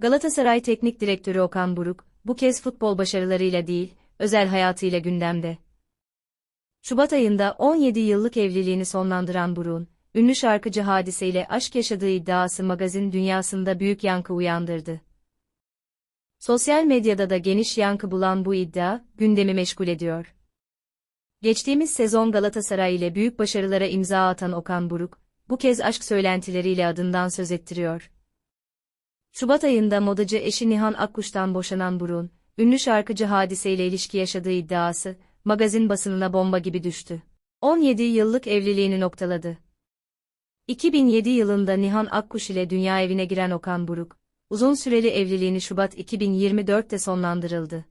Galatasaray Teknik Direktörü Okan Buruk, bu kez futbol başarılarıyla değil, özel hayatıyla gündemde. Şubat ayında 17 yıllık evliliğini sonlandıran Buruk'un, ünlü şarkıcı Hadise ile aşk yaşadığı iddiası magazin dünyasında büyük yankı uyandırdı. Sosyal medyada da geniş yankı bulan bu iddia, gündemi meşgul ediyor. Geçtiğimiz sezon Galatasaray ile büyük başarılara imza atan Okan Buruk, bu kez aşk söylentileriyle adından söz ettiriyor. Şubat ayında modacı eşi Nihan Akkuş'tan boşanan Burun, ünlü şarkıcı Hadise ile ilişki yaşadığı iddiası, magazin basınına bomba gibi düştü. 17 yıllık evliliğini noktaladı. 2007 yılında Nihan Akkuş ile dünya evine giren Okan Buruk, uzun süreli evliliğini Şubat 2024'te sonlandırıldı.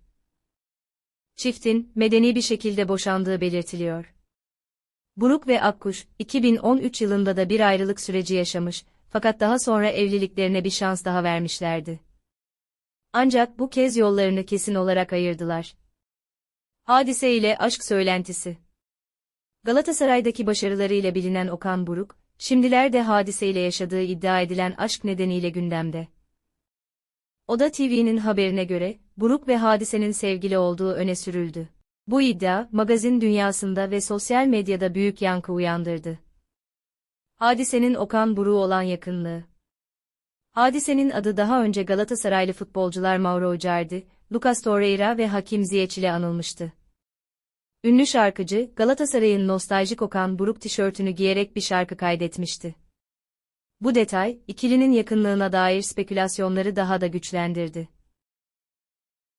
Çiftin, medeni bir şekilde boşandığı belirtiliyor. Buruk ve Akkuş, 2013 yılında da bir ayrılık süreci yaşamış, fakat daha sonra evliliklerine bir şans daha vermişlerdi. Ancak bu kez yollarını kesin olarak ayırdılar. Hadise ile aşk söylentisi. Galatasaray'daki başarılarıyla bilinen Okan Buruk, şimdilerde Hadise ile yaşadığı iddia edilen aşk nedeniyle gündemde. Oda TV'nin haberine göre, Buruk ve Hadise'nin sevgili olduğu öne sürüldü. Bu iddia, magazin dünyasında ve sosyal medyada büyük yankı uyandırdı. Hadise'nin Okan Buruk'a olan yakınlığı. Hadise'nin adı daha önce Galatasaraylı futbolcular Mauro Icardi, Lucas Torreira ve Hakim Ziyech ile anılmıştı. Ünlü şarkıcı, Galatasaray'ın nostaljik Okan Buruk tişörtünü giyerek bir şarkı kaydetmişti. Bu detay, ikilinin yakınlığına dair spekülasyonları daha da güçlendirdi.